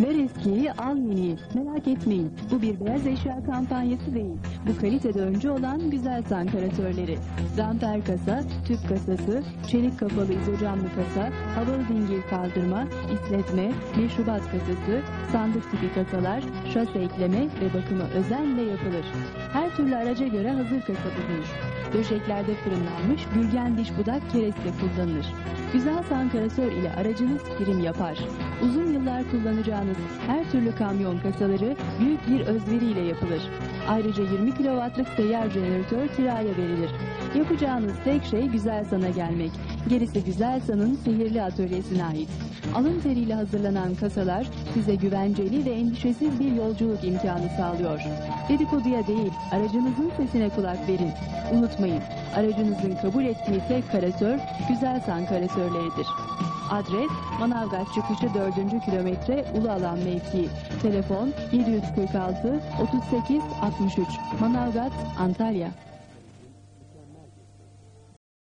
Ver eskiyi al yeniyi. Merak etmeyin. Bu bir beyaz eşya kampanyası değil. Bu kalitede önce olan güzel sankaratörleri. Damper kasa, tüp kasası, çelik kapalı izocamlı kasa, havalı dingil kaldırma, isletme, meşrubat kasası, sandık tipi kasalar, şase ekleme ve bakımı özenle yapılır. Her türlü araca göre hazır kasa bulunur. Döşeklerde fırınlanmış gülgen diş budak kereste kullanılır. Güzel sankarasör ile aracınız prim yapar. Uzun yıllar kullanacağınız her türlü kamyon kasaları büyük bir özveriyle yapılır. Ayrıca 20 kW'lık seyyar jeneratör kiraya verilir. Yapacağınız tek şey Güzel San'a gelmek. Gerisi Güzel San'ın sihirli atölyesine ait. Alın teriyle hazırlanan kasalar size güvenceli ve endişesiz bir yolculuk imkanı sağlıyor. Dedikoduya değil, aracınızın sesine kulak verin. Unutmayın, aracınızın kabul ettiği tek karasör Güzel San karasörleridir. Adres Manavgat çıkışı 4. kilometre Ulu Alan mevkii. Telefon 746 38 63 Manavgat Antalya.